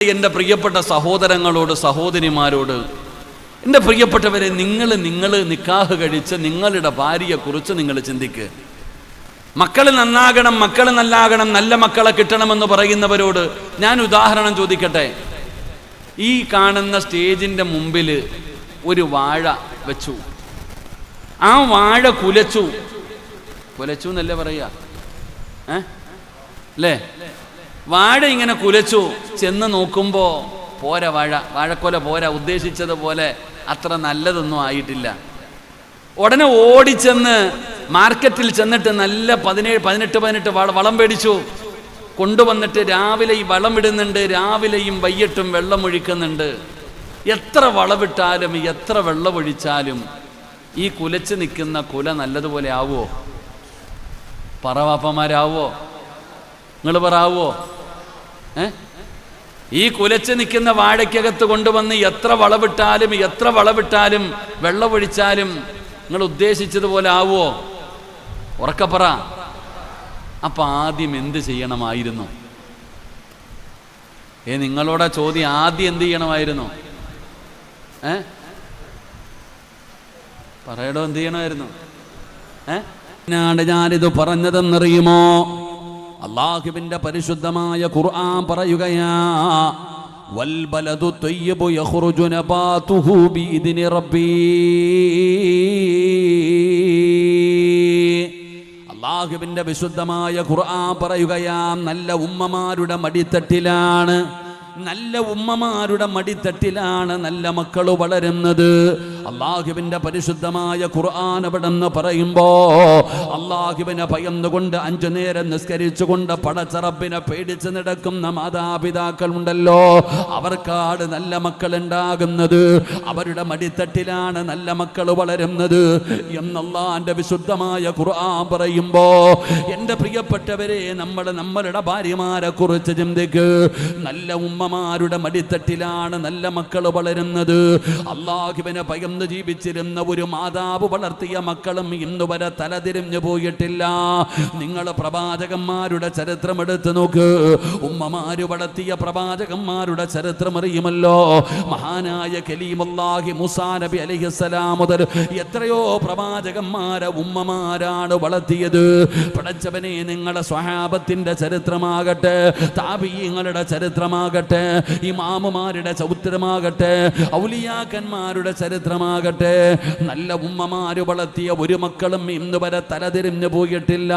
എന്റെ പ്രിയപ്പെട്ട സഹോദരങ്ങളോട് സഹോദരിമാരോട് എന്റെ പ്രിയപ്പെട്ടവരെ നിങ്ങൾ നിങ്ങൾ നിക്കാഹ് കഴിച്ച് നിങ്ങളുടെ ഭാര്യയെക്കുറിച്ച് നിങ്ങൾ ചിന്തിക്കുക മക്കൾ നന്നാകണം മക്കൾ നല്ലാകണം നല്ല മക്കളെ കിട്ടണമെന്ന് പറയുന്നവരോട് ഞാൻ ഉദാഹരണം ചോദിക്കട്ടെ. ഈ കാണുന്ന സ്റ്റേജിന്റെ മുമ്പിൽ ഒരു വാഴ വെച്ചു. ആ വാഴ കുലച്ചു. കുലച്ചു എന്നല്ലേ പറയുക ഏ? അല്ലേ? വാഴ ഇങ്ങനെ കുലച്ചു ചെന്ന് നോക്കുമ്പോൾ പോര വാഴ. വാഴക്കൊല പോര. ഉദ്ദേശിച്ചതുപോലെ അത്ര നല്ലതൊന്നും ആയിട്ടില്ല. ഉടനെ ഓടിച്ചെന്ന് മാർക്കറ്റിൽ ചെന്നിട്ട് നല്ല പതിനേഴ് പതിനെട്ട് പതിനെട്ട് വള മേടിച്ചു. കൊണ്ടുവന്നിട്ട് രാവിലെ ഈ വളം ഇടുന്നുണ്ട്. രാവിലെയും വൈകിട്ടും വെള്ളം ഒഴിക്കുന്നുണ്ട്. എത്ര വളവിട്ടാലും എത്ര വെള്ളമൊഴിച്ചാലും ഈ കുലച്ച് നിൽക്കുന്ന കുല നല്ലതുപോലെ ആവുമോ പറവാപ്പന്മാരാവോ നിങ്ങൾ പറയാവോ ഏ ഈ കുലച്ച് നിൽക്കുന്ന വാഴയ്ക്കകത്ത് കൊണ്ടുവന്ന് എത്ര വളവിട്ടാലും എത്ര വളവിട്ടാലും വെള്ളമൊഴിച്ചാലും നിങ്ങൾ ഉദ്ദേശിച്ചതുപോലെ ആവോ ഉറക്കപ്പറ അപ്പൊ ആദ്യം എന്ത് ചെയ്യണമായിരുന്നു? ഏ നിങ്ങളോട് ചോദ്യം ആദ്യം എന്ത് ചെയ്യണമായിരുന്നു? ഏ? പറയടോ എന്ത് ചെയ്യണമായിരുന്നു? ഏ? ഞാനിത് പറഞ്ഞതെന്നറിയുമോ? അള്ളാഹുവിന്റെ പരിശുദ്ധമായ ഖുർആൻ പറയുകയാ അള്ളാഹുവിന്റെ വിശുദ്ധമായ ഖുർആൻ പറയുകയാ നല്ല ഉമ്മമാരുടെ മടിത്തട്ടിലാണ് നല്ല ഉമ്മമാരുടെ മടിത്തട്ടിലാണ് നല്ല മക്കൾ വളരുന്നത്. അള്ളാഹുവിന്റെ പരിശുദ്ധമായ ഖുർആൻ അവിടെന്ന് പറയുമ്പോ അള്ളാഹുവിനെ ഭയന്നുകൊണ്ട് അഞ്ചു നേരം നിസ്കരിച്ചുകൊണ്ട് പടച്ചറപ്പിനെ പേടിച്ച് നടക്കുന്ന മാതാപിതാക്കൾ ഉണ്ടല്ലോ അവർക്കാണ് നല്ല മക്കൾ ഉണ്ടാകുന്നത് അവരുടെ മടിത്തട്ടിലാണ് നല്ല മക്കൾ വളരുന്നത് എന്നല്ലാന്റെ വിശുദ്ധമായ ഖുർആൻ പറയുമ്പോ എന്റെ പ്രിയപ്പെട്ടവരെ നമ്മൾ നമ്മളുടെ ഭാര്യമാരെ കുറിച്ച് ചിന്തിക്ക്. നല്ല ഉമ്മമാരുടെ മടിത്തട്ടിലാണ് നല്ല മക്കൾ വളരുന്നത്. അള്ളാഹുവിനെ ഭയന്ന് ജീവിച്ചിരുന്ന ഒരു മാതാവ് വളർത്തിയ മക്കളും ഇന്നു വരെ തലതിരിഞ്ഞു പോയിട്ടില്ല. നിങ്ങൾ പ്രവാചകന്മാരുടെ ചരിത്രം എടുത്ത് നോക്ക്. ഉമ്മമാര് വളർത്തിയ പ്രവാചകന്മാരുടെ ചരിത്രം അറിയുമല്ലോ. മഹാനായ കലീമുല്ലാഹി മുസാ നബി അലൈഹിസ്സലാം മുതൽ എത്രയോ പ്രവാചകന്മാരെ ഉമ്മമാരാണ് വളർത്തിയത്. പടച്ചവനെ നിങ്ങളുടെ സ്വഹാബത്തിന്റെ ചരിത്രമാകട്ടെ താപീയങ്ങളുടെ ചരിത്രമാകട്ടെ ഇമാമുമാരുടെ ചൗത്രമാകട്ടെ ഔലിയാക്കന്മാരുടെ ചരിത്രമാകട്ടെ നല്ല ഉമ്മമാര് വളർത്തിയ ഒരു മക്കളും ഇന്ന് വരെ തലതിരിഞ്ഞു പോയിട്ടില്ല.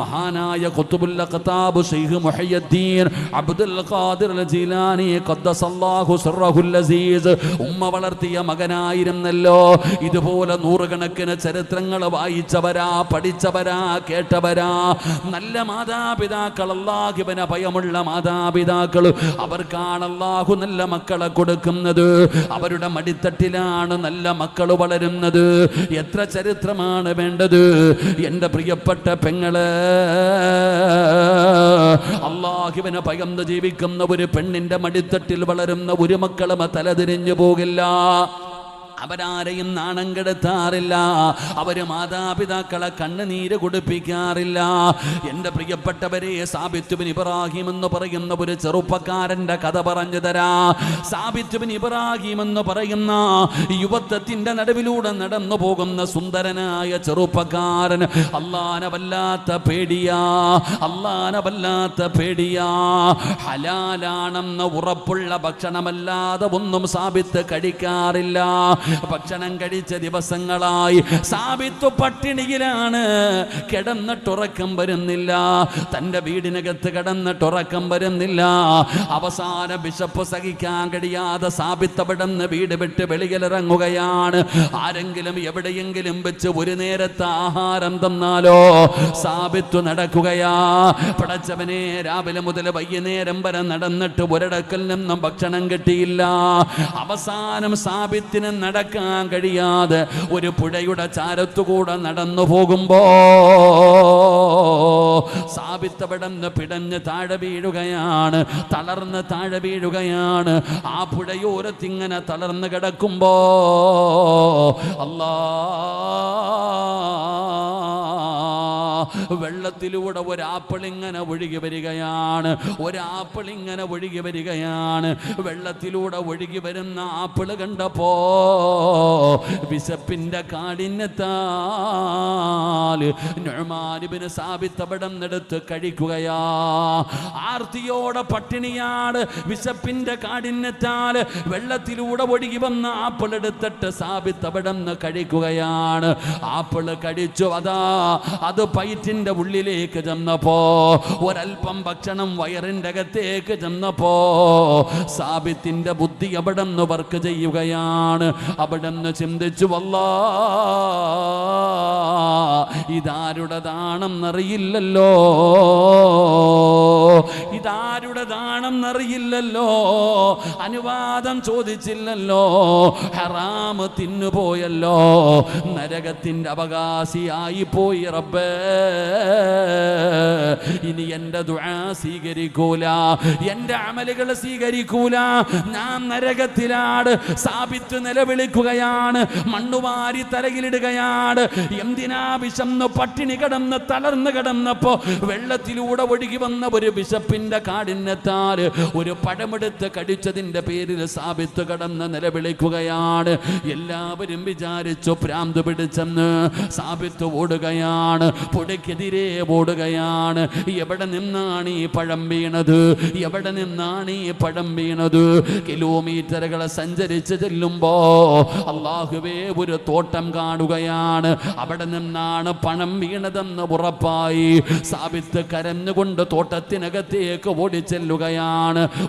മഹാനായ കുത്തുബുല്ല കത്താബ് Sheikh Muhyiddin Abdul Qadir Jilani ഖദ്ദസല്ലാഹു സിർറഹുൽ അസീസ്. ഉമ്മ വളർത്തിയ മകനായിരുന്നല്ലോ. ഇതുപോലെ നൂറുകണക്കിന് ചരിത്രങ്ങൾ വായിച്ചവരാ പഠിച്ചവരാ കേട്ടവരാ. നല്ല മാതാപിതാക്കൾ അള്ളാഹിബന ഭയമുള്ള മാതാപിതാക്കൾ. അവർക്കാണ് അള്ളാഹു നല്ല മക്കളെ കൊടുക്കുന്നത്. അവരുടെ മടിത്തട്ടിലാണ് നല്ല മക്കൾ വളരുന്നത്. എത്ര ചരിത്രമാണ് വേണ്ടത്? എന്റെ പ്രിയപ്പെട്ട പെങ്ങൾ അള്ളാഹുവിനെ പകന്ന് ജീവിക്കുന്ന ഒരു പെണ്ണിന്റെ മടിത്തട്ടിൽ വളരുന്ന ഒരു മക്കളും തലതിരിഞ്ഞു പോകില്ല. അവരാരെയും നാണം കെടുത്താറില്ല. അവർ മാതാപിതാക്കളെ കണ്ണുനീര് കുടിപ്പിക്കാറില്ല. എന്റെ പ്രിയപ്പെട്ടവരെ സാബിത്തുബിൻ ഇബ്രാഹിം എന്ന് പറയുന്ന ഒരു ചെറുപ്പക്കാരന്റെ കഥ പറഞ്ഞു തരാ. സാബിത്തുബിൻ ഇബ്രാഹിം എന്ന് പറയുന്ന യുവത്വത്തിന്റെ നടുവിലൂടെ നടന്നു പോകുന്ന സുന്ദരനായ ചെറുപ്പക്കാരൻ അള്ളാന വല്ലാത്ത പേടിയാ. അള്ളാന വല്ലാത്ത പേടിയാ. ഹലാലാണെന്ന് ഉറപ്പുള്ള ഭക്ഷണമല്ലാതെ ഒന്നും സാബിത്ത് കഴിക്കാറില്ല. ഭക്ഷണം കഴിച്ച ദിവസങ്ങളായി സാബിത്തു പട്ടിണിയിലാണ്. കിടന്നിട്ടുറക്കം വരുന്നില്ല. തന്റെ വീടിനകത്ത് കിടന്നിട്ടുറക്കം വരുന്നില്ല. അവസാന ബിഷപ്പ് സഹിക്കാൻ കഴിയാതെ സാബിത്തവിടുന്ന് വീട് വിട്ട് വെളിയിലിറങ്ങുകയാണ്. ആരെങ്കിലും എവിടെയെങ്കിലും വെച്ച് ഒരു നേരത്തെ ആഹാരം തന്നാലോ? സാബിത്തു നടക്കുകയാ. പടച്ചവനെ രാവിലെ മുതൽ വൈകുന്നേരം വരെ നടന്നിട്ട് ഒരിടക്കൽ നിന്നും ഭക്ഷണം കിട്ടിയില്ല. അവസാനം സാബിത്തിന് നടക്കാൻ കഴിയാതെ ഒരു പുഴയുടെ ചാരത്തുകൂടെ നടന്നു പോകുമ്പോ സാബിത്തവിടന്ന് പിടഞ്ഞ് താഴെ വീഴുകയാണ് തളർന്ന് താഴെ വീഴുകയാണ്. ആ പുഴയോരത്തിങ്ങനെ തളർന്ന് കിടക്കുമ്പോ അല്ലാ വെള്ളത്തിലൂടെ ഒരാപ്പിൾ ഇങ്ങനെ ഒഴുകി വരികയാണ്. ഒരാപ്പിൾ ഇങ്ങനെ ഒഴുകി വരികയാണ്. വെള്ളത്തിലൂടെ ഒഴുകി വരുന്ന ആപ്പിൾ കണ്ടപ്പോ വിശപ്പിന്റെ കാഠിന്യത്താൽ സാബിത്തപടം എടുത്ത് കഴിക്കുകയാ. ആർത്തിയോടെ പട്ടിണിയാണ് വിശപ്പിന്റെ കാഠിന്യത്താൽ വെള്ളത്തിലൂടെ ഒഴുകി വന്ന ആപ്പിൾ എടുത്തിട്ട് സാബിത്തപടം കഴിക്കുകയാണ്. ആപ്പിൾ കഴിച്ചു. അതാ അത് പൈറ്റിന്റെ ഉള്ളിലേക്ക് ചെന്നപ്പോ ഒരൽപ്പം ഭക്ഷണം വയറിന്റെ അകത്തേക്ക് ചെന്നപ്പോ സാബിത്തിന്റെ ബുദ്ധി അവിടെ നിന്ന് വർക്ക് ചെയ്യുകയാണ്. അവിടെ നിന്ന് ചിന്തിച്ചു വല്ല ഇതാരുടേതാണെന്നറിയില്ലല്ലോ. ഇതാരുടേതാണെന്നറിയില്ലല്ലോ അനുവാദം ചോദിച്ചില്ലല്ലോ. ഹറാമ് തിന്നുപോയല്ലോ നരകത്തിന്റെ അവകാശിയായി പോയി റബ്ബേ. ഇനി എന്റെ ദുആ സ്വീകരിക്കൂല. എന്റെ അമലുകൾ സ്വീകരിക്കൂല. ഞാൻ നരകത്തിലാണ് സാബിത്ത് നിലവിളിക്കുകയാണ്. മണ്ണുവാരി തലയിലിടുകയാണ്. എന്തിനാ വിശന്ന് പട്ടിണി കിടന്ന് തളർന്ന് കിടന്നപ്പോ വെള്ളത്തിലൂടെ ഒഴുകി വന്ന ഒരു വിശപ്പിന്റെ കാഠിന്യത്താൽ ഒരു പഴമെടുത്ത് കടിച്ചതിന്റെ പേരിൽ സാബിത്ത് കടന്ന് നിലവിളിക്കുകയാണ്. എല്ലാവരും വിചാരിച്ചു പ്രാന്ത് പിടിച്ചെന്ന് സാബിത്ത് ഓടുകയാണ്. പുഴയ്ക്കെതിരെ ഓടുകയാണ്. എവിടെ നിന്നാണ് ഈ പഴം വീണത്? എവിടെ നിന്നാണ് ഈ പഴം വീണത്? കിലോമീറ്ററുകളെ സഞ്ചരിച്ച് ചെല്ലുമ്പോ അള്ളാഹുവേ ഒരു തോട്ടം കാണുകയാണ്. അവിടെ നിന്നാണ് പണം വീണതെന്ന് ഉറപ്പായി. സാബിത്ത് കരഞ്ഞുകൊണ്ട് തോട്ടത്തിനകത്തേക്ക് ഓടിച്ചെല്ലുകയാണ്.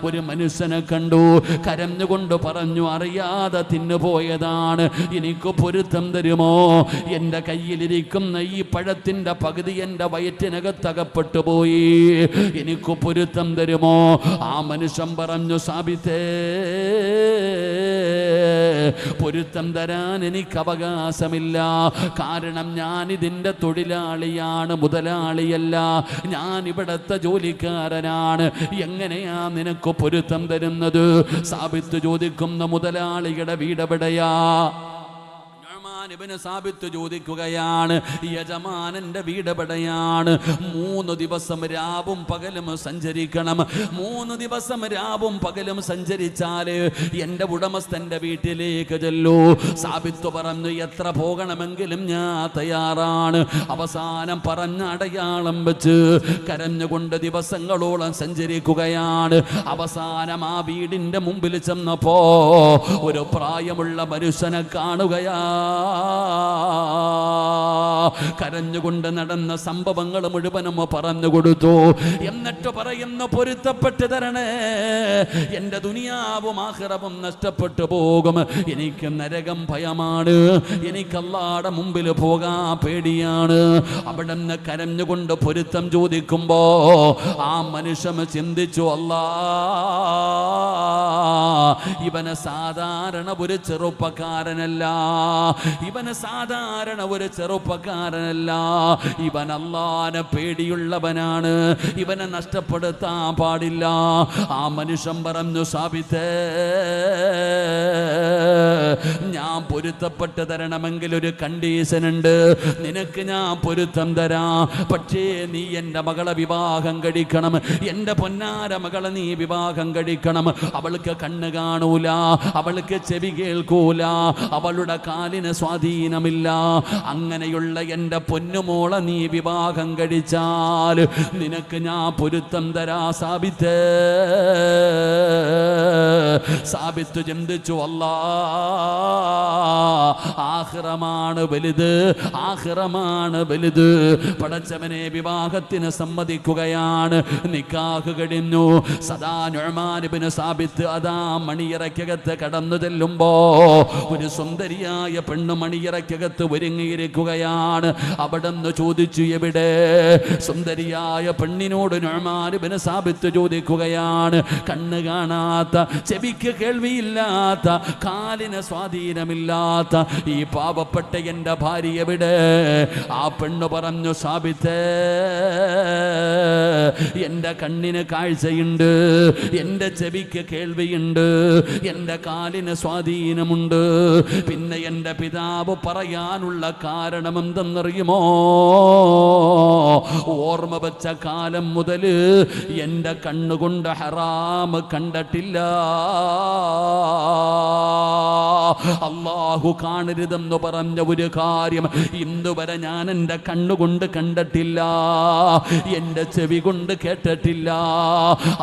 ഒരു മനുഷ്യനെ കണ്ടു കരഞ്ഞുകൊണ്ട് പറഞ്ഞു അറിയാതെ തിന്നുപോയതാണ് എനിക്ക് പൊരുത്തം തരുമോ? എന്റെ കയ്യിലിരിക്കുന്ന ഈ പഴത്തിന്റെ പകുതി എന്റെ വയറ്റിനകത്തകപ്പെട്ടു പോയി. എനിക്ക് പൊരുത്തം തരുമോ? ആ മനുഷ്യൻ പറഞ്ഞു സാബിത്തേ പൊരുത്തം തരാൻ എനിക്ക് അവകാശമില്ല. കാരണം ഞാൻ ഇതിന്റെ തൊഴിലാളിയാണ് മുതലാളിയല്ല. ഞാൻ ഇവിടുത്തെ ജോലിക്കാരനാണ്. എങ്ങനെയാ നിനക്ക് പൊരുത്തം തരുന്നത്. സാബിത്ത് ചോദിക്കുന്ന മുതലാളിയുടെ വീടെവിടെയാ? ഇബ്നു സാബിത്ത് ചോദിക്കുകയാണ് യജമാനന്റെ വീടപടയാണ് മൂന്ന് ദിവസം രാവും പകലും സഞ്ചരിക്കണം. മൂന്ന് ദിവസം രാവും പകലും സഞ്ചരിച്ചാൽ എന്റെ ഉടമസ്ഥന്റെ വീട്ടിലേക്ക് ചെല്ലൂ. സാബിത്ത് പറഞ്ഞു എത്ര പോകണമെങ്കിലും ഞാൻ തയ്യാറാണ്. അവസാനം പറഞ്ഞ അടയാളം വെച്ച് കരഞ്ഞുകൊണ്ട് ദിവസങ്ങളോളം സഞ്ചരിക്കുകയാണ്. അവസാനം ആ വീടിന്റെ മുമ്പിൽ ചെന്നപ്പോ ഒരു പ്രായമുള്ള മനുഷ്യനെ കാണുകയാ കരഞ്ഞുകൊണ്ട് നടന്ന സംഭവങ്ങൾ മുഴുവനും പറഞ്ഞു കൊടുത്തു. എന്നിട്ട് പറയുന്ന പൊരുത്തപ്പെട്ട് തരണേ. എന്റെ ദുനിയാവും ആഹ്റവും നഷ്ടപ്പെട്ടു പോകും. എനിക്ക് നരകം ഭയമാണ്. എനിക്ക് അല്ലാടെ മുമ്പിൽ പോകാ പേടിയാണ്. അവിടെ നിന്ന് കരഞ്ഞുകൊണ്ട് പൊരുത്തം ചോദിക്കുമ്പോ ആ മനുഷ്യൻ ചിന്തിച്ചു അല്ലാ ഇവന് സാധാരണ ഒരു ചെറുപ്പക്കാരനല്ല. ഇവന് സാധാരണ ഒരു ചെറുപ്പക്കാരനല്ല. ഇവൻ അല്ലാനെ പേടിയുള്ളവനാണ്. ഇവനെ നഷ്ടപ്പെടുത്താൻ പാടില്ല. ആ മനുഷ്യൻ പറഞ്ഞു സാബിത്തേ ഞാൻ പൊരുത്തപ്പെട്ട് തരണമെങ്കിൽ ഒരു കണ്ടീഷൻ ഉണ്ട് നിനക്ക് ഞാൻ പൊരുത്തം തരാം. പക്ഷേ നീ എന്റെ മകളെ വിവാഹം കഴിക്കണം. എന്റെ പൊന്നാര മകളെ നീ വിവാഹം കഴിക്കണം. അവൾക്ക് കണ്ണ് കാണൂല അവൾക്ക് ചെവി കേൾക്കൂല അവളുടെ കാലിന് സ്വാധീനമില്ല. അങ്ങനെയുള്ള എന്റെ പൊന്നുമോളെ നീ വിവാഹം കഴിച്ചാൽ നിനക്ക് ഞാൻ പൊരുത്തം തരാ സാബിത്ത്. സാബിത്ത് ചിന്തിച്ചു അല്ല ആഹ്റമാണ് വലുത് ആഹ്റമാണ് വലുത്. പടച്ചവനെ വിവാഹത്തിന് സമ്മതിക്കുകയാണ്. നിക്കാഹ് കഴിഞ്ഞു. സദാ നൊഴമാനുബിന് സാബിത്ത് അതാ മണിയറയ്ക്കകത്ത് കടന്നു ചെല്ലുമ്പോ ഒരു സുന്ദരിയായ പെണ്ണ് മണിയറയ്ക്കകത്ത് ഒരുങ്ങിയിരിക്കുകയാണ്. അവിടെ നിന്ന് ചോദിച്ചു എവിടെ? സുന്ദരിയായ പെണ്ണിനോട് നൊഴമാനുബിന് സാബിത്ത് ചോദിക്കുകയാണ്. കണ്ണ് കാണാത്ത ചെവി ചെവിക്ക് കേൾവിയില്ലാത്ത കാലിന് സ്വാധീനമില്ലാത്ത ഈ പാവപ്പെട്ട എന്റെ ഭാര്യ എവിടെ? ആ പെണ്ണ് പറഞ്ഞു സാബിത്തേ എന്റെ കണ്ണിന് കാഴ്ചയുണ്ട് എന്റെ ചെവിക്ക് കേൾവിയുണ്ട് എന്റെ കാലിന് സ്വാധീനമുണ്ട്. പിന്നെ എന്റെ പിതാവ് പറയാനുള്ള കാരണം എന്തെന്നറിയുമോ ഓർമ്മ വെച്ച കാലം മുതൽ എന്റെ കണ്ണുകൊണ്ട് ഹറാം കണ്ടിട്ടില്ല. അള്ളാഹു കാണരുതെന്ന് പറഞ്ഞ ഒരു കാര്യം ഇന്ന് വരെ ഞാൻ എന്റെ കണ്ണുകൊണ്ട് കണ്ടിട്ടില്ല. എന്റെ ചെവി കൊണ്ട് കേട്ടിട്ടില്ല.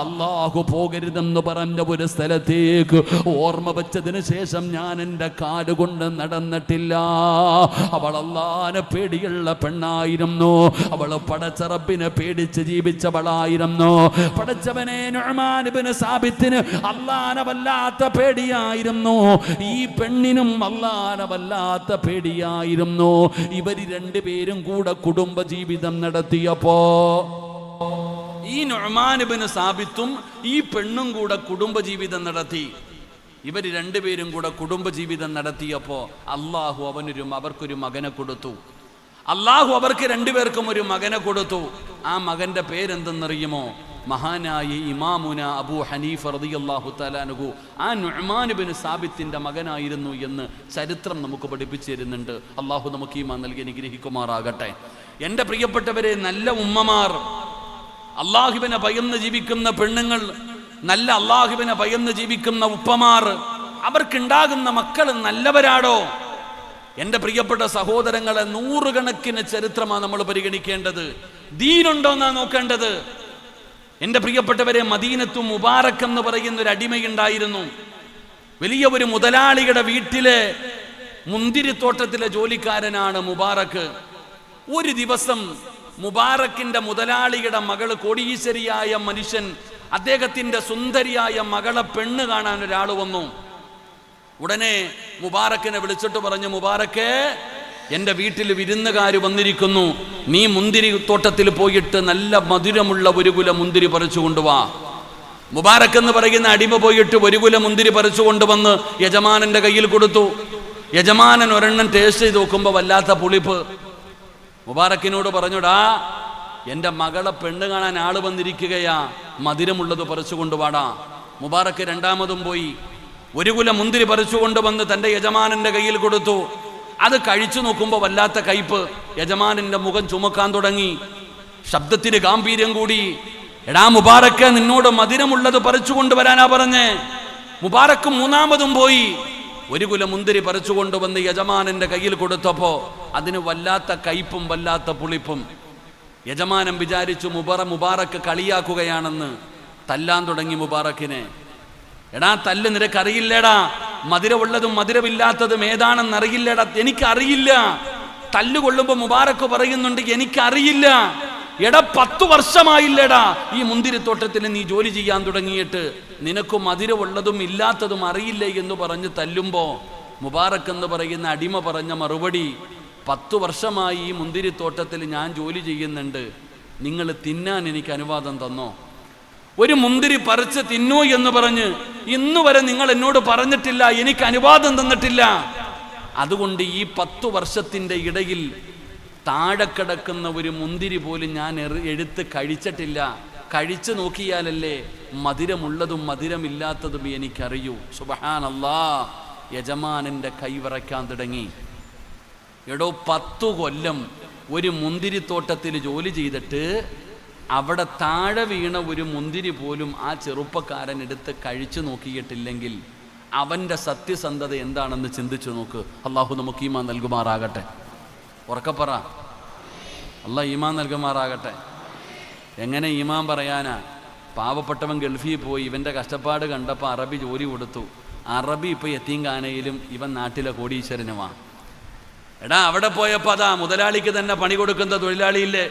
അള്ളാഹു പോകരുതെന്ന് പറഞ്ഞ ഒരു സ്ഥലത്തേക്ക് ഓർമ്മ വെച്ചതിന് ശേഷം ഞാൻ എന്റെ കാലുകൊണ്ട് നടന്നിട്ടില്ല. അവൾ അള്ളാനെ പേടിയുള്ള പെണ്ണായിരുന്നു. അവൾ പടച്ചറപ്പിനെ പേടിച്ച് ജീവിച്ചവളായിരുന്നു. പടച്ചവനെ സാബിത്തിന് അള്ളാനെ വല്ലാത്ത പേടിയായിരുന്നു. ഈ പെണ്ണിനും അള്ളാനെ വല്ലാത്ത പേടിയായിരുന്നു. ഇവർ രണ്ടുപേരും കൂടെ കുടുംബ ജീവിതം നടത്തിയപ്പോ ഈ നുഅ്മാനിബ്നു സാബിത്തും ഈ പെണ്ണും കൂടെ കുടുംബ ജീവിതം നടത്തി ഇവർ രണ്ടുപേരും കൂടെ കുടുംബ ജീവിതം നടത്തിയപ്പോ അള്ളാഹു അവനൊരു അവർക്കൊരു മകനെ കൊടുത്തു. അള്ളാഹു അവർക്ക് രണ്ടുപേർക്കും ഒരു മകനെ കൊടുത്തു. ആ മകന്റെ പേരെന്തെന്നറിയുമോ? മഹാനായ ഇമാമുന അബൂ ഹനീഫ് റളിയല്ലാഹു തലാനുഹു ആ നുഅ്മാനുബിന് സാബിത്തിന്റെ മകനായിരുന്നു എന്ന് ചരിത്രം നമുക്ക് പഠിപ്പിച്ചു തരുന്നുണ്ട്. അള്ളാഹു നമുക്ക് ഈമാൻ നൽകി അനുഗ്രഹിക്കുമാറാകട്ടെ. എന്റെ പ്രിയപ്പെട്ടവരെ നല്ല ഉമ്മമാർ അള്ളാഹുവിനെ ഭയന്ന് ജീവിക്കുന്ന പെണ്ണുങ്ങൾ നല്ല അള്ളാഹുവിനെ ഭയന്ന് ജീവിക്കുന്ന ഉപ്പമാർ അവർക്കുണ്ടാകുന്ന മക്കൾ നല്ലവരാടോ? എന്റെ പ്രിയപ്പെട്ട സഹോദരങ്ങളെ നൂറുകണക്കിന് ചരിത്രമാണ് നമ്മൾ പരിഗണിക്കേണ്ടത്. ദീനുണ്ടോ എന്നാ നോക്കേണ്ടത്? എന്റെ പ്രിയപ്പെട്ടവരെ മദീനത്തു മുബാറക്ക് എന്ന് പറയുന്ന ഒരു അടിമയുണ്ടായിരുന്നു. വലിയ ഒരു മുതലാളിയുടെ വീട്ടിലെ മുന്തിരിത്തോട്ടത്തിലെ ജോലിക്കാരനാണ് മുബാറക്ക് ഒരു ദിവസം മുബാറക്കിന്റെ മുതലാളിയുടെ മകൾ കോടീശ്വരിയായ മനുഷ്യൻ അദ്ദേഹത്തിന്റെ സുന്ദരിയായ മകളെ പെണ്ണ് കാണാൻ ഒരാൾ വന്നു. ഉടനെ മുബാറക്കിനെ വിളിച്ചിട്ട് പറഞ്ഞു മുബാറക്കെ എന്റെ വീട്ടിൽ വിരുന്നുകാർ വന്നിരിക്കുന്നു. നീ മുന്തിരി തോട്ടത്തിൽ പോയിട്ട് നല്ല മധുരമുള്ള ഒരു കുല മുന്തിരി പറിച്ചു കൊണ്ടുവാ. മുബാറക്ക് എന്ന് പറയുന്ന അടിമ പോയിട്ട് ഒരു കുല മുന്തിരി പറിച്ചു കൊണ്ടുവന്ന് യജമാനന്റെ കയ്യിൽ കൊടുത്തു. യജമാനൻ ഒരെണ്ണം ടേസ്റ്റ് ചെയ്ത് നോക്കുമ്പോൾ വല്ലാത്ത പുളിപ്പ്. മുബാറക്കിനോട് പറഞ്ഞുടാ എന്റെ മകളെ പെണ്ണ് കാണാൻ ആൾ വന്നിരിക്കുകയാ. മധുരമുള്ളത് പറിച്ചു കൊണ്ടുപാടാ മുബാറക്ക് രണ്ടാമതും പോയി. ഒരു കുല മുന്തിരി പറിച്ചു കൊണ്ടുവന്ന് തന്റെ യജമാനന്റെ കയ്യിൽ കൊടുത്തു. അത് കഴിച്ചു നോക്കുമ്പോൾ വല്ലാത്ത കയ്പ്. യജമാനന്റെ മുഖം ചുമക്കാൻ തുടങ്ങി. ശബ്ദത്തിന് ഗാംഭീര്യം കൂടി. എടാ മുബാറക്ക് നിന്നോട് മധുരമുള്ളത് പറിച്ചു കൊണ്ടുവരാനാ പറഞ്ഞേ. മുബാറക്ക് മൂന്നാമതും പോയി. ഒരു കുല മുന്തിരി പറിച്ചു കൊണ്ടുവന്ന് യജമാനന്റെ കയ്യിൽ കൊടുത്തപ്പോ അതിന് വല്ലാത്ത കയ്പും വല്ലാത്ത പുളിപ്പും. യജമാനൻ വിചാരിച്ചു മുബറ മുബാറക്ക് കളിയാക്കുകയാണെന്ന്. തല്ലാൻ തുടങ്ങി മുബാറക്കിനെ. എടാ തല്ല് നിനക്കറിയില്ലേടാ? മധുരമുള്ളതും മധുരമില്ലാത്തതും ഏതാണെന്ന് അറിയില്ലടാ എനിക്കറിയില്ല. തല്ലുകൊള്ളുമ്പോ മുബാറക്ക് പറയുന്നുണ്ട് എനിക്കറിയില്ല. എടാ പത്തു വർഷമായില്ലടാ. ഈ മുന്തിരിത്തോട്ടത്തിൽ നീ ജോലി ചെയ്യാൻ തുടങ്ങിയിട്ട് നിനക്ക് മധുരമുള്ളതും ഇല്ലാത്തതും അറിയില്ല എന്ന് പറഞ്ഞ് തല്ലുമ്പോ മുബാറക്ക് എന്ന് പറയുന്ന അടിമ പറഞ്ഞ മറുപടി പത്തു വർഷമായി ഈ മുന്തിരിത്തോട്ടത്തിൽ ഞാൻ ജോലി ചെയ്യുന്നുണ്ട്. നിങ്ങൾ തിന്നാൻ എനിക്ക് അനുവാദം തന്നോ? ഒരു മുന്തിരി പറിച്ച് തിന്നൂ എന്ന് പറഞ്ഞ് ഇന്നു വരെ നിങ്ങൾ എന്നോട് പറഞ്ഞിട്ടില്ല എനിക്ക് അനുവാദം തന്നിട്ടില്ല. അതുകൊണ്ട് ഈ പത്തു വർഷത്തിന്റെ ഇടയിൽ താഴെ കിടക്കുന്ന ഒരു മുന്തിരി പോലും ഞാൻ എടുത്ത് കഴിച്ചിട്ടില്ല. കഴിച്ചു നോക്കിയാലല്ലേ മധുരമുള്ളതും മധുരമില്ലാത്തതും എനിക്കറിയൂ. സുബഹാനല്ലാ യജമാനന്റെ കൈവിറയ്ക്കാൻ തുടങ്ങി. എടോ പത്തു കൊല്ലം ഒരു മുന്തിരിത്തോട്ടത്തിൽ ജോലി ചെയ്തിട്ട് അവിടെ താഴെ വീണ ഒരു മുന്തിരി പോലും ആ ചെറുപ്പക്കാരൻ എടുത്ത് കഴിച്ചു നോക്കിയിട്ടില്ലെങ്കിൽ അവന്റെ സത്യസന്ധത എന്താണെന്ന് ചിന്തിച്ചു നോക്ക്. അള്ളാഹു നമുക്ക് ഈമാൻ നൽകുമാറാകട്ടെ. ഉറക്കപ്പറ അള്ളാഹ് ഈമാൻ നൽകുമാറാകട്ടെ. എങ്ങനെ ഈമാൻ പറയാനാ? പാവപ്പെട്ടവൻ ഗൾഫിൽ പോയി ഇവന്റെ കഷ്ടപ്പാട് കണ്ടപ്പോൾ അറബി ജോലി കൊടുത്തു. അറബി ഇപ്പോൾ എത്തിങ്കാനയിലും ഇവൻ നാട്ടിലെ കോടീശ്വരനുമാണ് എടാ അവിടെ പോയപ്പോൾ അതാ മുതലാളിക്ക് തന്നെ പണി കൊടുക്കുന്ന തൊഴിലാളിയില്ലേ?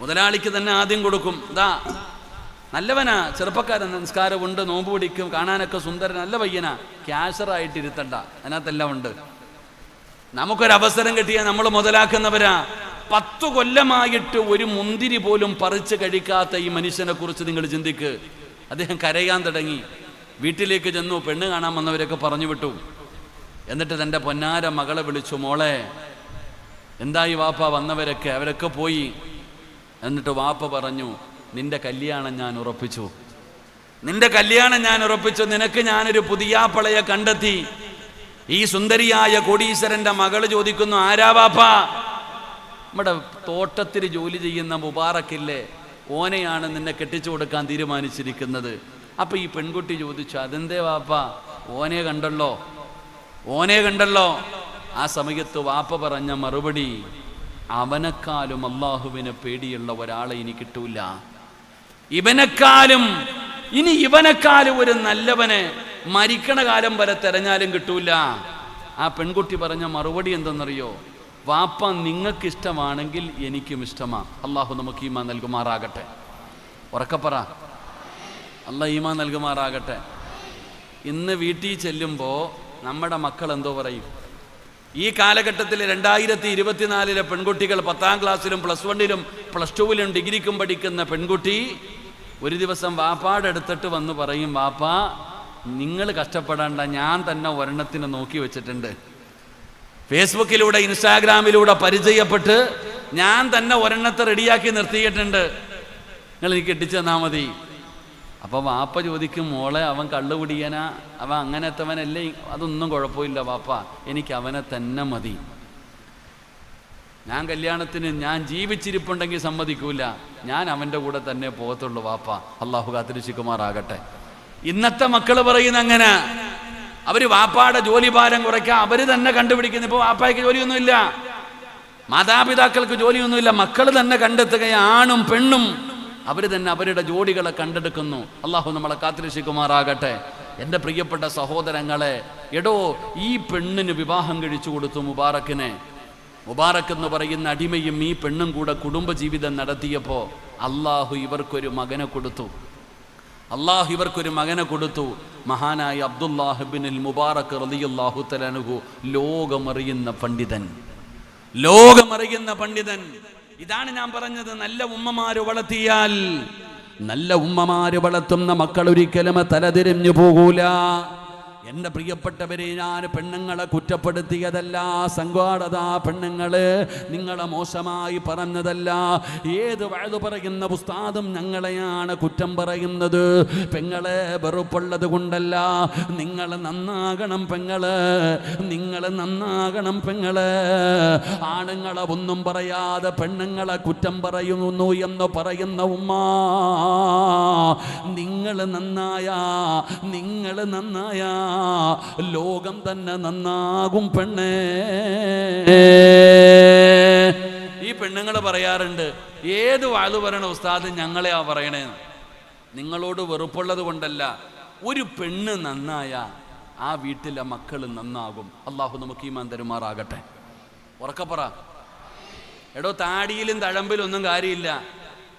മുതലാളിക്ക് തന്നെ ആദ്യം കൊടുക്കും. ഇതാ നല്ലവനാ ചെറുപ്പക്കാരൻ നിസ്കാരമുണ്ട് നോമ്പ് പിടിക്കും കാണാനൊക്കെ സുന്ദരൻ നല്ല പയ്യനാ. ക്യാഷറായിട്ട് ഇരുത്തണ്ട അതിനകത്തെല്ലാം ഉണ്ട്. നമുക്കൊരു അവസരം കിട്ടിയാൽ നമ്മൾ മുതലാക്കുന്നവരാ. പത്തു കൊല്ലമായിട്ട് ഒരു മുന്തിരി പോലും പറിച്ച് കഴിക്കാത്ത ഈ മനുഷ്യനെ കുറിച്ച് നിങ്ങൾ ചിന്തിക്ക്. അദ്ദേഹം കരയാൻ തുടങ്ങി. വീട്ടിലേക്ക് ചെന്നു പെണ്ണ് കാണാൻ വന്നവരൊക്കെ പറഞ്ഞു വിട്ടു. എന്നിട്ട് തന്റെ പൊന്നാര മകളെ വിളിച്ചു മോളെ എന്തായി വാപ്പ വന്നവരൊക്കെ? അവരൊക്കെ പോയി. എന്നിട്ട് വാപ്പ പറഞ്ഞു നിന്റെ കല്യാണം ഞാൻ ഉറപ്പിച്ചു. നിന്റെ കല്യാണം ഞാൻ ഉറപ്പിച്ചു. നിനക്ക് ഞാനൊരു പുതിയാപ്പളയെ കണ്ടെത്തി. ഈ സുന്ദരിയായ കോടീശ്വരന്റെ മകൾ ചോദിക്കുന്നു ആരാ വാപ്പ? നമ്മുടെ തോട്ടത്തിൽ ജോലി ചെയ്യുന്ന മുബാറക്കില്ലേ ഓനെയാണ് നിന്നെ കെട്ടിച്ചു കൊടുക്കാൻ തീരുമാനിച്ചിരിക്കുന്നത്. അപ്പൊ ഈ പെൺകുട്ടി ചോദിച്ചു അതെന്തേ വാപ്പ? ഓനെ കണ്ടല്ലോ. ഓനെ കണ്ടല്ലോ. ആ സമയത്ത് വാപ്പ പറഞ്ഞ മറുപടി അവനെക്കാളും അള്ളാഹുവിനെ പേടിയുള്ള ഒരാളെ ഇനി കിട്ടൂല. ഇവനെക്കാളും ഇനി ഇവനെക്കാളും ഒരു നല്ലവനെ മരിക്കണ കാലം വരെ തെരഞ്ഞാലും കിട്ടൂല. ആ പെൺകുട്ടി പറഞ്ഞ മറുപടി എന്തെന്നറിയോ? വാപ്പ നിങ്ങൾക്ക് ഇഷ്ടമാണെങ്കിൽ എനിക്കും ഇഷ്ടമാ. അള്ളാഹു നമുക്ക് ഈമാ നൽകുമാറാകട്ടെ. ഉറക്കപ്പറ അല്ല ഈമാ നൽകുമാറാകട്ടെ. ഇന്ന് വീട്ടിൽ ചെല്ലുമ്പോൾ നമ്മുടെ മക്കൾ എന്തോ പറയും? ഈ കാലഘട്ടത്തിൽ രണ്ടായിരത്തി ഇരുപത്തിനാലിലെ പെൺകുട്ടികൾ പത്താം ക്ലാസ്സിലും പ്ലസ് വണ്ണിലും പ്ലസ് ടുവിലും ഡിഗ്രിക്കും പഠിക്കുന്ന പെൺകുട്ടി ഒരു ദിവസം വാപ്പാടെ അടുത്തിട്ട് വന്ന് പറയും വാപ്പ നിങ്ങൾ കഷ്ടപ്പെടേണ്ട ഞാൻ തന്നെ ഒരെണ്ണത്തിന് നോക്കി വെച്ചിട്ടുണ്ട്. ഫേസ്ബുക്കിലൂടെ ഇൻസ്റ്റാഗ്രാമിലൂടെ പരിചയപ്പെട്ട് ഞാൻ തന്നെ ഒരെണ്ണത്തെ റെഡിയാക്കി നിർത്തിയിട്ടുണ്ട്. നിങ്ങൾ എനിക്ക് ഇട്ടിച്ചു തന്നാൽ മതി. അപ്പോൾ വാപ്പ ചോദിക്കും മോളെ അവൻ കള്ളു കുടിയനാ അവൻ അങ്ങനത്തവനല്ലേ? അതൊന്നും കുഴപ്പമില്ല വാപ്പ. എനിക്ക് അവനെ തന്നെ മതി. ഞാൻ കല്യാണത്തിന് ഞാൻ ജീവിച്ചിരിപ്പുണ്ടെങ്കിൽ സമ്മതിക്കൂല. ഞാൻ അവന്റെ കൂടെ തന്നെ പോകത്തുള്ളൂ വാപ്പ. അള്ളാഹു കാത്തിരിശിക്കുമാറാകട്ടെ ഇന്നത്തെ മക്കൾ പറയുന്ന അങ്ങനെ. അവർ വാപ്പാടെ ജോലി ഭാരം കുറയ്ക്കുക അവർ തന്നെ കണ്ടുപിടിക്കുന്നു. ഇപ്പോൾ വാപ്പായ്ക്ക് ജോലിയൊന്നുമില്ല. മാതാപിതാക്കൾക്ക് ജോലിയൊന്നുമില്ല. മക്കൾ തന്നെ കണ്ടെത്തുകയാണും പെണ്ണും. അവർ തന്നെ അവരുടെ ജോഡികളെ കണ്ടെടുക്കുന്നു. അള്ളാഹു നമ്മളെ കാത്തിരക്ഷിക്കുമാറാകട്ടെ. എന്റെ പ്രിയപ്പെട്ട സഹോദരങ്ങളെ എടോ ഈ പെണ്ണിന് വിവാഹം കഴിച്ചു കൊടുത്തു മുബാറക്കിനെ. മുബാറക്ക് എന്ന് പറയുന്ന അടിമയും ഈ പെണ്ണും കൂടെ കുടുംബജീവിതം നടത്തിയപ്പോൾ അള്ളാഹു ഇവർക്കൊരു മകനെ കൊടുത്തു. അള്ളാഹു ഇവർക്കൊരു മകനെ കൊടുത്തു. മഹാനായ അബ്ദുല്ലാഹിബിനിൽ മുബാറക്ക് റളിയല്ലാഹു തലനുഹു ലോകമറിയുന്ന പണ്ഡിതൻ. ലോകമറിയുന്ന പണ്ഡിതൻ. ഇതാണ് ഞാൻ പറഞ്ഞത് നല്ല ഉമ്മമാര് വളർത്തിയാൽ നല്ല ഉമ്മമാര് വളർത്തുന്ന മക്കൾ ഒരിക്കലും തലതിരിഞ്ഞു പോകൂല. എന്റെ പ്രിയപ്പെട്ടവരെ ഞാൻ പെണ്ണുങ്ങളെ കുറ്റപ്പെടുത്തിയതല്ല. സംഘാടത പെണ്ണുങ്ങൾ നിങ്ങളെ മോശമായി പറഞ്ഞതല്ല. ഏത് വഴുതു പറയുന്ന പുസ്താദും ഞങ്ങളെയാണ് കുറ്റം പറയുന്നത്. പെങ്ങളെ വെറുപ്പുള്ളത് കൊണ്ടല്ല. നിങ്ങൾ നന്നാകണം പെങ്ങൾ. നിങ്ങൾ നന്നാകണം പെങ്ങൾ. ആണുങ്ങളെ ഒന്നും പറയാതെ പെണ്ണുങ്ങളെ കുറ്റം പറയുന്നു എന്ന് പറയുന്ന ഉമ്മ. നിങ്ങൾ നന്നായ നിങ്ങൾ നന്നായ. ലോകം തന്നെ നന്നാകും പെണ്ണേ. ഈ പെണ്ണുങ്ങൾ പറയാറുണ്ട് ഏത് വാഴു പറയണ ഉസ്താദ് ഞങ്ങളെയാ പറയണേ? നിങ്ങളോട് വെറുപ്പുള്ളത് കൊണ്ടല്ല ഒരു പെണ്ണ് നന്നായ ആ വീട്ടിലെ മക്കൾ നന്നാകും. അള്ളാഹു നമുക്ക് ഈ തരുമാറാകട്ടെ. ഉറക്കപ്പറ എടോ താടിയിലും തഴമ്പിലും ഒന്നും കാര്യമില്ല.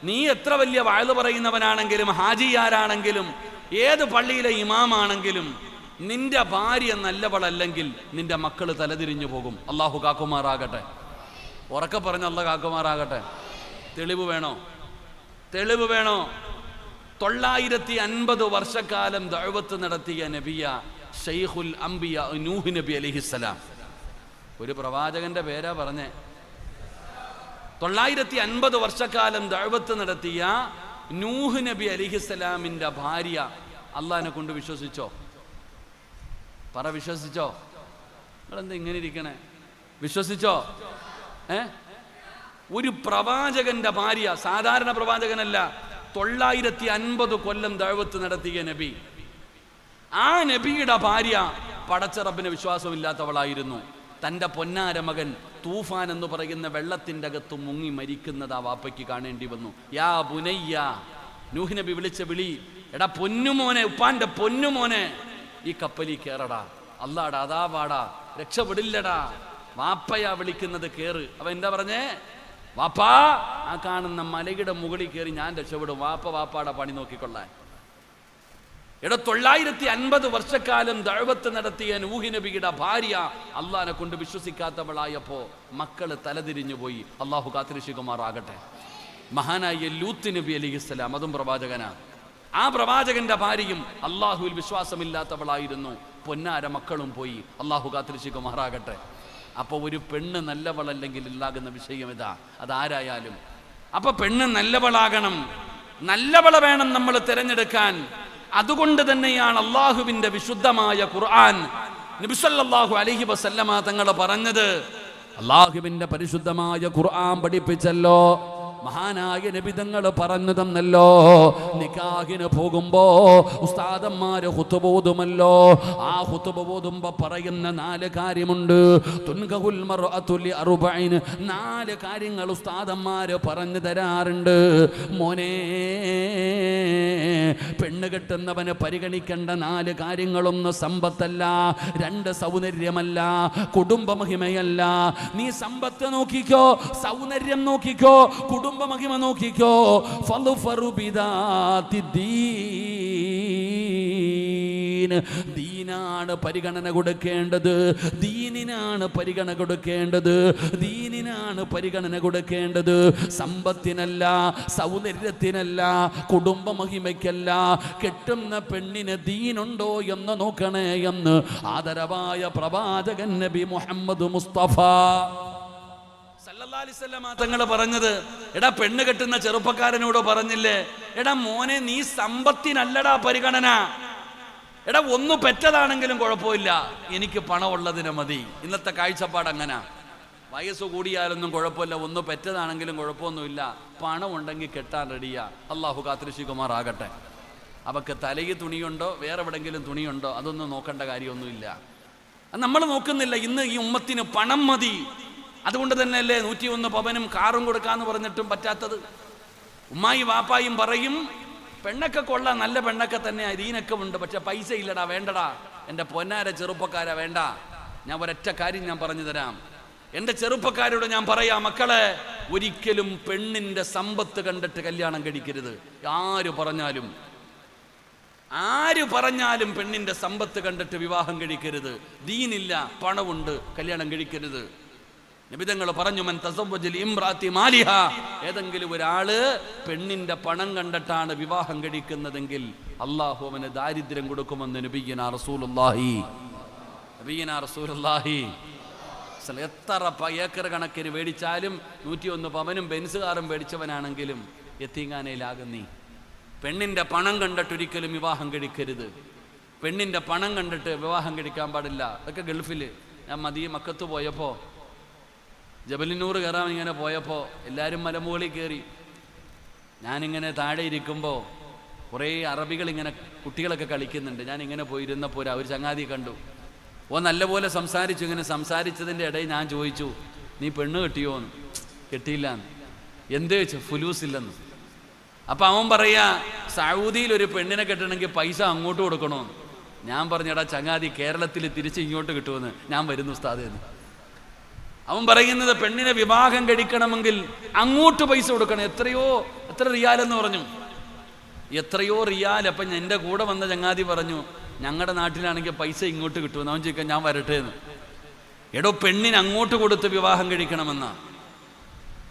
നീ എത്ര വലിയ വാഴ് പറയുന്നവനാണെങ്കിലും ഹാജിയാരാണെങ്കിലും ഏത് പള്ളിയിലെ ഇമാമാണെങ്കിലും നിന്റെ ഭാര്യ നല്ലവളല്ലെങ്കിൽ നിന്റെ മക്കൾ തലതിരിഞ്ഞു പോകും. അള്ളാഹു കാക്കുമാറാകട്ടെ. ഉറക്കെ പറഞ്ഞ അല്ല കാക്കുമാറാകട്ടെ. തെളിവ് വേണോ? തെളിവ് വേണോ? തൊള്ളായിരത്തി അൻപത് വർഷക്കാലം ദഴവത്ത് നടത്തിയ നബിയ ഷെയ്ഖുൽ അംബിയ നൂഹ് നബി അലിഹിസ്സലാം ഒരു പ്രവാചകന്റെ പേരാ പറഞ്ഞേ. തൊള്ളായിരത്തി അൻപത് വർഷക്കാലം ദഴവത്ത് നടത്തിയ നൂഹ് നബി അലിഹിസ്സലാമിന്റെ ഭാര്യ അള്ളഹാനെ കൊണ്ട് വിശ്വസിച്ചോ? പറ വിശ്വസിച്ചോ? നിങ്ങളെന്താ ഇങ്ങനെ ഇരിക്കണേ? വിശ്വസിച്ചോ? ഏ? ഒരു പ്രവാചകന്റെ ഭാര്യ സാധാരണ പ്രവാചകനല്ല തൊള്ളായിരത്തി അൻപത് കൊല്ലം ദഴവത്ത് നടത്തിയ നബി. ആ നബിയുടെ ഭാര്യ പടച്ചറബിന് വിശ്വാസമില്ലാത്തവളായിരുന്നു. തന്റെ പൊന്നാര മകൻ തൂഫാൻ എന്ന് പറയുന്ന വെള്ളത്തിന്റെ അകത്ത് മുങ്ങി മരിക്കുന്നത് ആ വാപ്പയ്ക്ക് കാണേണ്ടി വന്നു. യാ പുനയ്യ നൂഹ് നബി വിളിച്ച വിളി എടാ പൊന്നുമോനെ ഉപ്പാന്റെ പൊന്നുമോനെ. ഈ കപ്പലിൽ കയറടാ അല്ലാടാ അതാ വാടാ. രക്ഷപ്പെടില്ലടാ. വാപ്പയാ വിളിക്കുന്നത് കേറ്. അവൻ എന്താ പറഞ്ഞേ? വാപ്പാ ആ കാണുന്ന മലയുടെ മുകളിൽ കയറി ഞാൻ രക്ഷപ്പെടും. വാപ്പ വാപ്പാടെ പണി നോക്കിക്കൊള്ളാൻ. എടാ തൊള്ളായിരത്തി അൻപത് വർഷക്കാലം ദഴവത്ത് നടത്തിയ നബിയുടെ ഭാര്യ അള്ളാനെ കൊണ്ട് വിശ്വസിക്കാത്തവളായപ്പോ മക്കൾ തലതിരിഞ്ഞു പോയി. അള്ളാഹു കാത്തിരിശുകുമാറാകട്ടെ മഹാനായ ലൂത്ത് നബി അലിഹിസ്സലാം അതും പ്രവാചകനാ. ആ പ്രവാചകന്റെ ഭാര്യയും അള്ളാഹുവിൽ വിശ്വാസമില്ലാത്തവളായിരുന്നു. പൊന്നാര മക്കളും പോയി. അള്ളാഹു കാത്തിരിശിക്കുമാറാകട്ടെ അപ്പോൾ ഒരു പെണ്ണ് നല്ലവളല്ലെങ്കിൽ ഇല്ലാകുന്ന വിഷയം ഇതാ. അതാരായാലും. അപ്പൊ പെണ്ണ് നല്ലവളാകണം. നല്ലവള വേണം നമ്മൾ തിരഞ്ഞെടുക്കാൻ. അതുകൊണ്ട് തന്നെയാണ് അള്ളാഹുവിന്റെ വിശുദ്ധമായ ഖുർആൻ നബിസല്ലാഹു അലഹി വസല്ലമ തങ്ങൾ പറഞ്ഞത്. അള്ളാഹുവിന്റെ പരിശുദ്ധമായ ഖുർആൻ പഠിപ്പിച്ചല്ലോ. മഹാനായ നബിതങ്ങൾ പറഞ്ഞു തന്നല്ലോ നിക്കാഹിന് പോകുമ്പോ ഉസ്താദന്മാര് ഹുത്തുബോധുമല്ലോ ആ ഹുത്തുബോധുമ്പോ പറയുന്ന നാല് കാര്യമുണ്ട്. നാല് കാര്യങ്ങൾ ഉസ്താദന്മാര് പറഞ്ഞു തരാറുണ്ട്. മോനെ പെണ്ണ് കെട്ടുന്നവന് പരിഗണിക്കേണ്ട നാല് കാര്യങ്ങളൊന്ന് സമ്പത്തല്ല. രണ്ട് സൗന്ദര്യമല്ല. കുടുംബമഹിമയല്ല. നീ സമ്പത്ത് നോക്കിക്കോ സൗന്ദര്യം നോക്കിക്കോ കുടുംബ മഹിമ നോക്കിക്കോ ഫലു. ദീനാണ് പരിഗണന കൊടുക്കേണ്ടത്. ദീനിനാണ് പരിഗണന കൊടുക്കേണ്ടത്. ദീനിനാണ് പരിഗണന കൊടുക്കേണ്ടത്. സമ്പത്തിനല്ല സൗന്ദര്യത്തിനല്ല കുടുംബ മഹിമയ്ക്കല്ല കെട്ടുന്ന പെണ്ണിന് ദീനുണ്ടോ എന്ന് നോക്കണേ എന്ന് ആദരവായ പ്രവാചകൻ നബി മുഹമ്മദ് മുസ്തഫ. തങ്ങൾ പറഞ്ഞത് എടാ പെണ്ണ് കെട്ടുന്ന ചെറുപ്പക്കാരനോട് പറഞ്ഞില്ലേ? എടാ മോനെ നീ സമ്പത്തിനല്ലടാ പരിഗണന. എടാ ഒന്ന് പെറ്റതാണെങ്കിലും കുഴപ്പമില്ല. എനിക്ക് പണമുള്ളതിന് മതി. ഇന്നത്തെ കാഴ്ചപ്പാട് അങ്ങനെ. വയസ്സ് കൂടിയാലൊന്നും കുഴപ്പമില്ല. ഒന്ന് പെറ്റതാണെങ്കിലും കുഴപ്പമൊന്നുമില്ല. പണം ഉണ്ടെങ്കിൽ കെട്ടാൻ റെഡിയാ. അള്ളാഹു കാത്തിരിശികുമാർ ആകട്ടെ അവക്ക് തലയിൽ തുണിയുണ്ടോ? വേറെ എവിടെങ്കിലും തുണിയുണ്ടോ? അതൊന്നും നോക്കേണ്ട കാര്യമൊന്നുമില്ല. നമ്മൾ നോക്കുന്നില്ല. ഇന്ന് ഈ ഉമ്മത്തിന് പണം മതി. അതുകൊണ്ട് തന്നെയല്ലേ നൂറ്റി ഒന്ന് പവനും കാറും കൊടുക്കാന്ന് പറഞ്ഞിട്ടും പറ്റാത്തത്? ഉമ്മായി വാപ്പായും പറയും പെണ്ണൊക്കെ കൊള്ളാം നല്ല പെണ്ണൊക്കെ തന്നെ ഇതിനൊക്കെ ഉണ്ട് പക്ഷെ പൈസ ഇല്ലടാ വേണ്ടടാ. എന്റെ പൊന്നാര ചെറുപ്പക്കാരാ വേണ്ട. ഞാൻ ഒരൊറ്റ കാര്യം ഞാൻ പറഞ്ഞു തരാം. എന്റെ ചെറുപ്പക്കാരോട് ഞാൻ പറയാം മക്കളെ ഒരിക്കലും പെണ്ണിന്റെ സമ്പത്ത് കണ്ടിട്ട് കല്യാണം കഴിക്കരുത്. ആര് പറഞ്ഞാലും. ആര് പറഞ്ഞാലും പെണ്ണിന്റെ സമ്പത്ത് കണ്ടിട്ട് വിവാഹം കഴിക്കരുത്. ദീനില്ല പണമുണ്ട് കല്യാണം കഴിക്കരുത്. നിബിതങ്ങൾ പറഞ്ഞു മൻ തസവ്വജിൽ ഇംറാതി മാലിഹ. ഏതെങ്കിലും ഒരാൾ പെണ്ണിന്റെ പണം കണ്ടിട്ടാണ് വിവാഹം കഴിക്കുന്നതെങ്കിൽ അള്ളാഹു അവന് ദാരിദ്ര്യം കൊടുക്കുമെന്ന് നബിയനാ റസൂലുള്ളാഹി. നബിയനാ റസൂലുള്ളാഹി. സല- എത്ര ഏക്കർ കണക്കിന് മേടിച്ചാലും നൂറ്റി ഒന്ന് പവനും ബെൻസുകാറും മേടിച്ചവനാണെങ്കിലും എത്തിങ്ങാനയിലാകും നീ. പെണ്ണിന്റെ പണം കണ്ടിട്ടൊരിക്കലും വിവാഹം കഴിക്കരുത്. പെണ്ണിന്റെ പണം കണ്ടിട്ട് വിവാഹം കഴിക്കാൻ പാടില്ല. അതൊക്കെ ഗൾഫിൽ ഞാൻ മതിയും മക്കത്ത് പോയപ്പോൾ ജബലിനൂർ കയറാൻ ഇങ്ങനെ പോയപ്പോൾ എല്ലാവരും മലമുകളിൽ കയറി ഞാനിങ്ങനെ താഴെ ഇരിക്കുമ്പോൾ കുറേ അറബികൾ ഇങ്ങനെ കുട്ടികളൊക്കെ കളിക്കുന്നുണ്ട്. ഞാൻ ഇങ്ങനെ പോയിരുന്നപ്പോൾ ഒരു ചങ്ങാതി കണ്ടു. ഓ നല്ലപോലെ സംസാരിച്ചു. ഇങ്ങനെ സംസാരിച്ചതിന്റെ ഇടയിൽ ഞാൻ ചോദിച്ചു നീ പെണ്ണ് കെട്ടിയോ എന്ന്? കെട്ടിയില്ല എന്ന്. എന്ത് വെച്ചു ഫുലൂസ് ഇല്ലെന്ന്. അപ്പം അവൻ പറയാ സൗദിയിൽ ഒരു പെണ്ണിനെ കെട്ടണമെങ്കിൽ പൈസ അങ്ങോട്ട് കൊടുക്കണമെന്ന് ഞാൻ പറഞ്ഞടാ ചങ്ങാതി കേരളത്തിൽ തിരിച്ച് ഇങ്ങോട്ട് കിട്ടുമെന്ന് ഞാൻ വരുന്നു ഉസ്താദ് എന്ന്. അവൻ പറയുന്നത് പെണ്ണിനെ വിവാഹം കഴിക്കണമെങ്കിൽ അങ്ങോട്ട് പൈസ കൊടുക്കണം. എത്രയോ എത്ര റിയാലെന്ന് പറഞ്ഞു. എത്രയോ റിയാൽ. അപ്പം എന്റെ കൂടെ വന്ന ചങ്ങാതി പറഞ്ഞു ഞങ്ങളുടെ നാട്ടിലാണെങ്കിൽ പൈസ ഇങ്ങോട്ട് കിട്ടുമെന്ന്. അവൻ ചോദിക്കാൻ ഞാൻ വരട്ടെ എന്ന്. എടോ പെണ്ണിന് അങ്ങോട്ട് കൊടുത്ത് വിവാഹം കഴിക്കണമെന്നാ?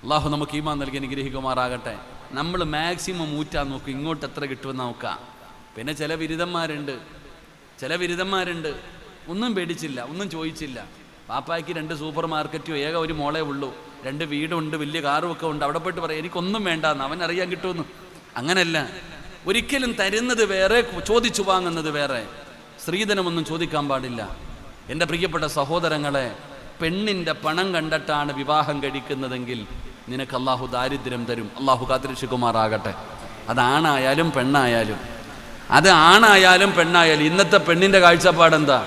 അള്ളാഹു നമുക്ക് ഈമാൻ നൽകി അനുഗ്രഹിക്കുമാറാകട്ടെ. നമ്മൾ മാക്സിമം ഊറ്റാൻ നോക്കും ഇങ്ങോട്ട് എത്ര കിട്ടുമെന്ന് നോക്കാം. പിന്നെ ചില ബിരുദന്മാരുണ്ട് ചില ബിരുദന്മാരുണ്ട് ഒന്നും പേടിച്ചില്ല ഒന്നും ചോദിച്ചില്ല. പാപ്പായ്ക്ക് രണ്ട് സൂപ്പർ മാർക്കറ്റോ ഏക ഒരു മോളേ ഉള്ളൂ. രണ്ട് വീടുണ്ട് വലിയ കാറും ഒക്കെ ഉണ്ട്. അവിടെ പോയിട്ട് പറയാം എനിക്കൊന്നും വേണ്ടാന്ന് അവൻ അറിയാൻ കിട്ടുമെന്ന്. അങ്ങനല്ല. ഒരിക്കലും തരുന്നത് വേറെ ചോദിച്ചു വാങ്ങുന്നത് വേറെ. സ്ത്രീധനമൊന്നും ചോദിക്കാൻ പാടില്ല. എന്റെ പ്രിയപ്പെട്ട സഹോദരങ്ങളെ പെണ്ണിന്റെ പണം കണ്ടിട്ടാണ് വിവാഹം കഴിക്കുന്നതെങ്കിൽ നിനക്ക് അള്ളാഹു ദാരിദ്ര്യം തരും. അള്ളാഹു കാത്തിരക്ഷിക്കുമാറാകട്ടെ. അതാണായാലും പെണ്ണായാലും. അത് ആണായാലും പെണ്ണായാലും ഇന്നത്തെ പെണ്ണിന്റെ കാഴ്ചപ്പാടെന്താ?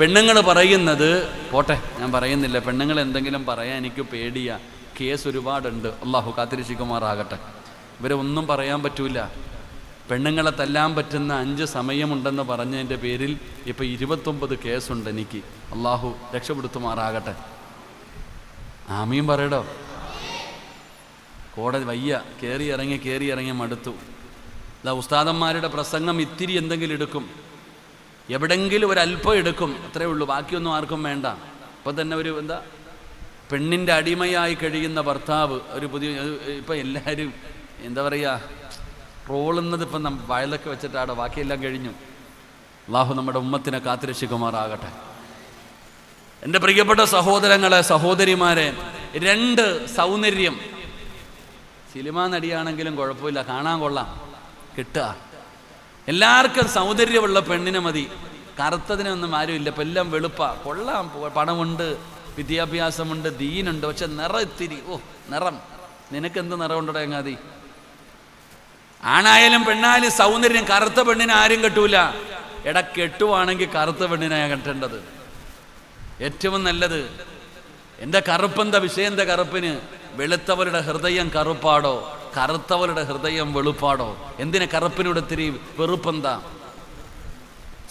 പെണ്ണുങ്ങൾ പറയുന്നത് പോട്ടെ ഞാൻ പറയുന്നില്ല. പെണ്ണുങ്ങൾ എന്തെങ്കിലും പറയാൻ എനിക്ക് പേടിയാ. കേസ് ഒരുപാടുണ്ട്. അള്ളാഹു കാത്തിരിശിക്കുമാറാകട്ടെ ഇവരെ ഒന്നും പറയാൻ പറ്റൂല. പെണ്ണുങ്ങളെ തല്ലാൻ പറ്റുന്ന അഞ്ച് സമയമുണ്ടെന്ന് പറഞ്ഞതിന്റെ പേരിൽ ഇപ്പം ഇരുപത്തൊമ്പത് കേസുണ്ട് എനിക്ക്. അള്ളാഹു രക്ഷപ്പെടുത്തുമാറാകട്ടെ. ആമീൻ പറയടോ. കോടതി വയ്യ. കയറി ഇറങ്ങി കയറി ഇറങ്ങി മടുത്തു. ഉസ്താദന്മാരുടെ പ്രസംഗം ഇത്തിരി എന്തെങ്കിലും എടുക്കും. എവിടെങ്കിലും ഒരു അല്പം എടുക്കും. അത്രേ ഉള്ളൂ. ബാക്കിയൊന്നും ആർക്കും വേണ്ട. ഇപ്പം തന്നെ ഒരു എന്താ? പെണ്ണിന്റെ അടിമയായി കഴിയുന്ന ഭർത്താവ് ഒരു പുതിയ ഇപ്പം എല്ലാവരും എന്താ പറയുക റോളുന്നത് ഇപ്പം നം വയലൊക്കെ വെച്ചിട്ടാണ്. ബാക്കിയെല്ലാം കഴിഞ്ഞു. അള്ളാഹു നമ്മുടെ ഉമ്മത്തിനെ കാത്തിരക്ഷിക്കുമാറാകട്ടെ. എന്റെ പ്രിയപ്പെട്ട സഹോദരങ്ങളെ സഹോദരിമാരെ രണ്ട് സൗന്ദര്യം. സിനിമാ നടിയാണെങ്കിലും കുഴപ്പമില്ല. കാണാൻ കൊള്ളാം. കിട്ടുക. എല്ലാവർക്കും സൗന്ദര്യമുള്ള പെണ്ണിനെ മതി. കറുത്തതിനൊന്നും ആരുമില്ല. ഇപ്പം എല്ലാം വെളുപ്പ. കൊള്ളാം. പണമുണ്ട് വിദ്യാഭ്യാസമുണ്ട് ദീനുണ്ട്. പക്ഷെ നിറം ഇത്തിരി ഓ നിറം. നിനക്ക് എന്ത് നിറമുണ്ടോ എങ്ങാതി ആണായാലും പെണ്ണായാലും സൗന്ദര്യം. കറുത്ത പെണ്ണിനെ ആരും കെട്ടൂല. എടാ കെട്ടുവാണെങ്കിൽ കറുത്ത പെണ്ണിനെ കെട്ടേണ്ടത്. ഏറ്റവും നല്ലത് എന്റെ കറുപ്പെന്താ വിഷയം? എന്താ കറുപ്പിന് വെളുത്തവരുടെ ഹൃദയം കറുപ്പാടോ? കറുത്തവരുടെ ഹൃദയം വെളുപ്പാടോ? എന്തിനെ കറുപ്പിനോട് ഇത്തിരി വെറുപ്പെന്താ?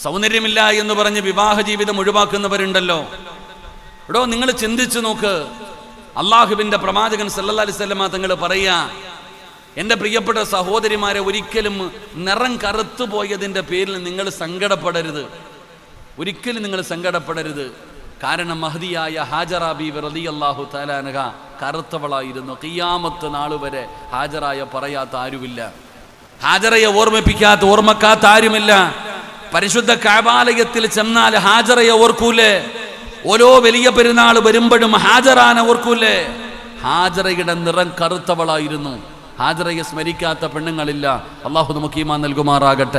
സൗന്ദര്യമില്ല എന്ന് പറഞ്ഞ് വിവാഹ ജീവിതം ഒഴിവാക്കുന്നവരുണ്ടല്ലോ. എടോ നിങ്ങൾ ചിന്തിച്ചു നോക്ക്. അള്ളാഹുവിന്റെ പ്രവാചകൻ സല്ലല്ലാഹു അലൈഹി വസല്ലമ തങ്ങൾ പറയാ എന്റെ പ്രിയപ്പെട്ട സഹോദരിമാരെ ഒരിക്കലും നിറം കറുത്തു പോയതിന്റെ പേരിൽ നിങ്ങൾ സങ്കടപ്പെടരുത്. ഒരിക്കലും നിങ്ങൾ സങ്കടപ്പെടരുത്. കാരണം മഹദിയായ ഹാജറ ബീബി റലി അള്ളാഹു തലാനക കറുത്തവളായിരുന്നു. കിയാമത്ത് നാൾ വരെ ഹാജറായ പറയാത്ത ആരുമില്ല. ഹാജറയെ ഓർമ്മിപ്പിക്കാത്ത ഓർമ്മക്കാത്ത ആരുമില്ല. പരിശുദ്ധ കാബാലയത്തിൽ ചെന്നാൽ ഹാജറയെ ഓർക്കൂലേ? ഓരോ വലിയ പെരുന്നാൾ വരുമ്പോഴും ഹാജറാനെ ഓർക്കൂലേ? ഹാജറയുടെ നിറം കറുത്തവളായിരുന്നു. ഹാജറയെ സ്മരിക്കാത്ത പെണ്ണുങ്ങളില്ല. അള്ളാഹു നമുക്ക് ഈമാൻ നൽകുമാറാകട്ടെ.